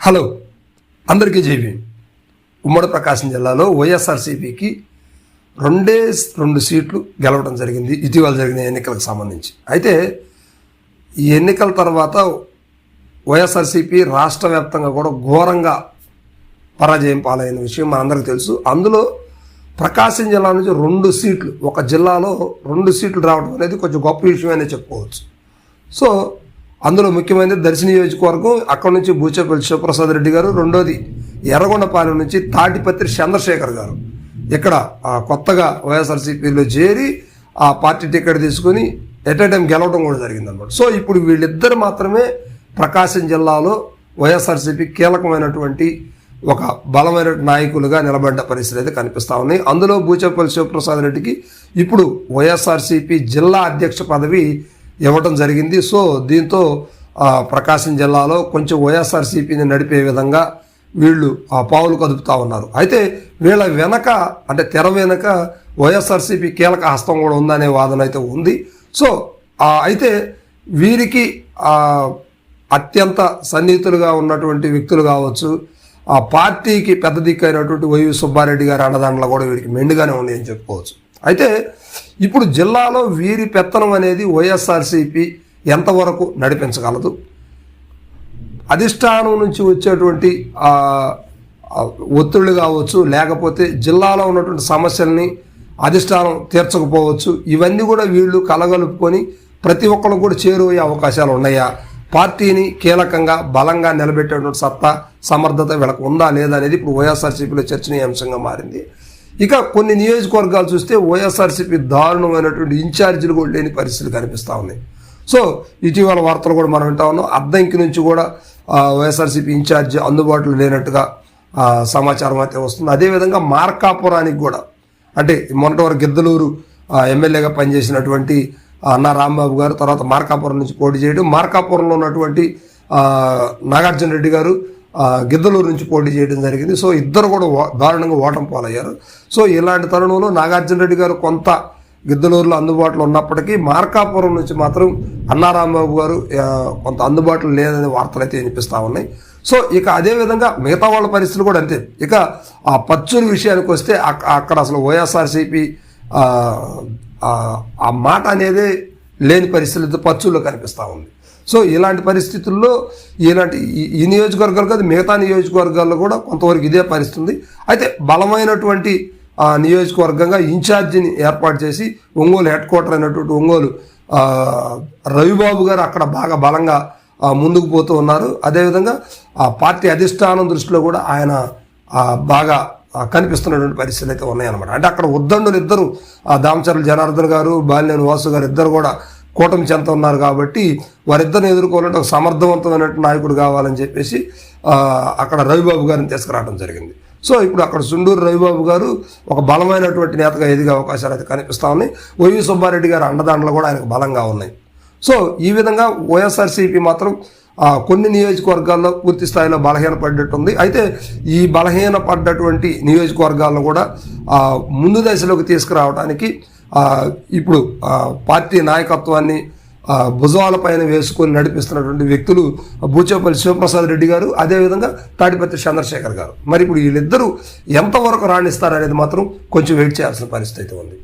Hello అందరికీ JB ఉమ్మడి ప్రకాశం జిల్లాలో వైఎస్ఆర్సీపీకి రెండే రెండు సీట్లు గెలవడం జరిగింది ఇటీవల జరిగిన ఎన్నికలకు సంబంధించి. అయితే ఈ ఎన్నికల తర్వాత వైఎస్ఆర్సీపీ రాష్ట్ర వ్యాప్తంగా కూడా ఘోరంగా పరాజయం పాలైన విషయం మనందరికీ తెలుసు. అందులో ప్రకాశం జిల్లా నుంచి రెండు సీట్లు ఒక జిల్లాలో రెండు సీట్లు రావడం అనేది కొంచెం గొప్ప విషయమనే చెప్పుకోవచ్చు. సో అందులో ముఖ్యమైనది దర్శి నియోజకవర్గం అక్కడ నుంచి బూచేపల్లి శివప్రసాద్ రెడ్డి గారు రెండోది ఎర్రగొండపాలెం నుంచి తాటిపత్రి చంద్రశేఖర్ గారు. ఇక్కడ కొత్తగా వైఎస్ఆర్సీపీలో చేరి ఆ పార్టీ టికెట్ తీసుకుని ఎట్ ఏ టైం గెలవడం కూడా జరిగిందనమాట సో ఇప్పుడు వీళ్ళిద్దరు మాత్రమే ప్రకాశం జిల్లాలో వైఎస్ఆర్సీపీ కీలకమైనటువంటి ఒక బలమైన నాయకులుగా నిలబడ్డ పరిస్థితి అయితే కనిపిస్తా ఉన్నాయి అందులో బూచేపల్లి శివప్రసాద్ రెడ్డికి ఇప్పుడు వైఎస్ఆర్సీపీ జిల్లా అధ్యక్ష పదవి ఇవ్వటం జరిగింది. సో దీంతో ప్రకాశం జిల్లాలో కొంచెం వైఎస్ఆర్సీపీని నడిపే విధంగా వీళ్ళు ఆ పావులు కదుపుతా ఉన్నారు. అయితే వీళ్ళ వెనక అంటే తెర వెనక వైఎస్ఆర్సీపీ కీలక హస్తం కూడా ఉందనే వాదన అయితే ఉంది. సో అయితే వీరికి అత్యంత సన్నిహితులుగా ఉన్నటువంటి వ్యక్తులు కావచ్చు ఆ పార్టీకి పెద్ద దిక్కు అయినటువంటి వైవి సుబ్బారెడ్డి గారి అండదండలు కూడా వీరికి మెండుగానే ఉన్నాయని చెప్పుకోవచ్చు. అయితే ఇప్పుడు జిల్లాలో వీరి పెత్తనం అనేది వైఎస్ఆర్సీపీ ఎంతవరకు నడిపించగలదు? అధిష్టానం నుంచి వచ్చేటువంటి ఒత్తిళ్ళు కావచ్చు లేకపోతే జిల్లాలో ఉన్నటువంటి సమస్యల్ని అధిష్టానం తీర్చకపోవచ్చు ఇవన్నీ కూడా వీళ్ళు కలగలుపుకొని ప్రతి ఒక్కరు కూడా చేరువయ్యే అవకాశాలు ఉన్నాయా? పార్టీని కీలకంగా బలంగా నిలబెట్టేటువంటి సత్తా సమర్థత వీళ్ళకు ఉందా లేదా అనేది ఇప్పుడు వైఎస్ఆర్సీపీలో చర్చనీయాంశంగా మారింది. ఇక కొన్ని నియోజకవర్గాలు చూస్తే వైఎస్ఆర్సీపీ దారుణమైనటువంటి ఇన్ఛార్జీలు కూడా లేని పరిస్థితులు కనిపిస్తూ ఉన్నాయి. సో ఇటీవల వార్తలు కూడా మనం వింటా ఉన్నాం. అద్దంకి నుంచి కూడా వైఎస్ఆర్సీపీ ఇన్ఛార్జ్ అందుబాటులో లేనట్టుగా సమాచారం అయితే వస్తుంది. అదేవిధంగా మార్కాపురానికి కూడా అంటే మొన్నటి వరకు గిద్దలూరు ఎమ్మెల్యేగా పనిచేసినటువంటి అన్న రాంబాబు గారు తర్వాత మార్కాపురం నుంచి పోటీ చేయడం మార్కాపురంలో ఉన్నటువంటి నాగార్జున రెడ్డి గారు గిద్దలూరు నుంచి పోటీ చేయడం జరిగింది. సో ఇద్దరు కూడా ఓ- దారుణంగా ఓటం పాలయ్యారు. సో ఇలాంటి తరుణంలో నాగార్జున రెడ్డి గారు కొంత గిద్దలూరులో అందుబాటులో ఉన్నప్పటికీ మార్కాపురం నుంచి మాత్రం అన్నారాంబాబు గారు కొంత అందుబాటులో లేదనే వార్తలు అయితే వినిపిస్తూ ఉన్నాయి. సో ఇక అదేవిధంగా మిగతా వాళ్ళ పరిస్థితులు కూడా అంతే. ఇక ఆ పచ్చుల విషయానికి వస్తే అక్కడ అసలు వైఎస్ఆర్సీపీ ఆ, మాట అనేది లేని పరిస్థితులు పచ్చుల్లో కనిపిస్తూ ఉంది. సో ఇలాంటి పరిస్థితుల్లో ఇలాంటి ఈ- నియోజకవర్గాలు కాదు మిగతా నియోజకవర్గాల్లో కూడా కొంతవరకు ఇదే పరిస్థితుంది. అయితే బలమైనటువంటి నియోజకవర్గంగా ఇన్ఛార్జిని ఏర్పాటు చేసి ఒంగోలు హెడ్ క్వార్టర్ అయినటువంటి ఒంగోలు రవిబాబు గారు అక్కడ బాగా బలంగా ముందుకు పోతూ ఉన్నారు. అదేవిధంగా ఆ పార్టీ అధిష్టానం దృష్టిలో కూడా ఆయన బాగా కనిపిస్తున్నటువంటి పరిస్థితులు అయితే ఉన్నాయన్నమాట. అంటే అక్కడ ఉద్దండులు ఇద్దరు ఆ దామచర్ల జనార్దన్ గారు బాలినేని వాసు గారు ఇద్దరు కూడా కూటమి చెంత ఉన్నారు కాబట్టి వారిద్దరిని ఎదుర్కోవాలంటే ఒక సమర్థవంతమైనటువంటి నాయకుడు కావాలని చెప్పేసి అక్కడ రవిబాబు గారిని తీసుకురావడం జరిగింది. సో ఇప్పుడు అక్కడ సుండూరు రవిబాబు గారు ఒక బలమైనటువంటి నేతగా ఎదిగే అవకాశాలు అయితే కనిపిస్తూ ఉన్నాయి. వైవి సుబ్బారెడ్డి గారి అండదండలు కూడా ఆయనకు బలంగా ఉన్నాయి. సో ఈ విధంగా వైఎస్ఆర్సీపీ మాత్రం కొన్ని నియోజకవర్గాల్లో పూర్తి స్థాయిలో బలహీన పడ్డట్టుంది అయితే ఈ బలహీన పడ్డటువంటి నియోజకవర్గాలను కూడా ముందు దశలోకి తీసుకురావడానికి ఇప్పుడు పార్టీ నాయకత్వాన్ని భుజాలపైన వేసుకొని నడిపిస్తున్నటువంటి వ్యక్తులు బూచేపల్లి శివప్రసాద్ రెడ్డి గారు అదేవిధంగా తాడిపత్రి చంద్రశేఖర్ గారు. మరి ఇప్పుడు వీళ్ళిద్దరూ ఎంతవరకు రాణిస్తారనేది మాత్రం కొంచెం వెయిట్ చేయాల్సిన పరిస్థితి అయితే ఉంది.